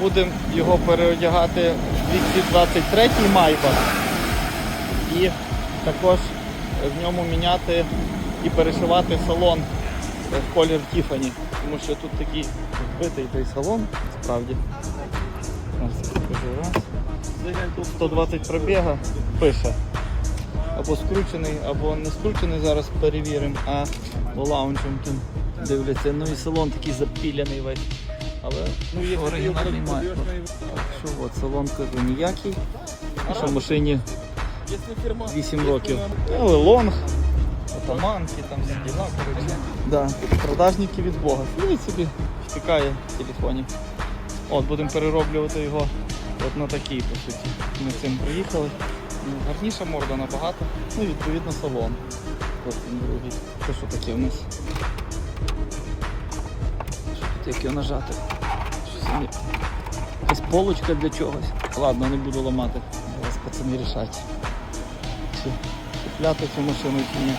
будемо його переодягати в 223 Майбах. І також в ньому міняти і перешивати салон в колір Тіфані. Тому що тут такий збитий той салон, справді. Тут 120 пробіга пише. Або скручений, або не скручений, зараз перевіримо, а по лаунчем дивляться. Ну і салон такий запіляний весь. Але ну, є оригінальний має. Що от, салон кажу ніякий. А що в машині 8 років. Але лонг, отаманки, там всі діла, коротше. Да, продажники від Бога. Сидить собі, втикає в телефоні. От, будемо перероблювати його от на такий, по суті. Ми цим приїхали. Ну, Гарніша морда набагато. Ну, і, відповідно, салон. Ось він другий. Це що таке в нас? Як його нажати? Якась полочка для чогось. Ладно, не буду ламати. Зараз пацани рішать. Чи купляти цю машину чи ні.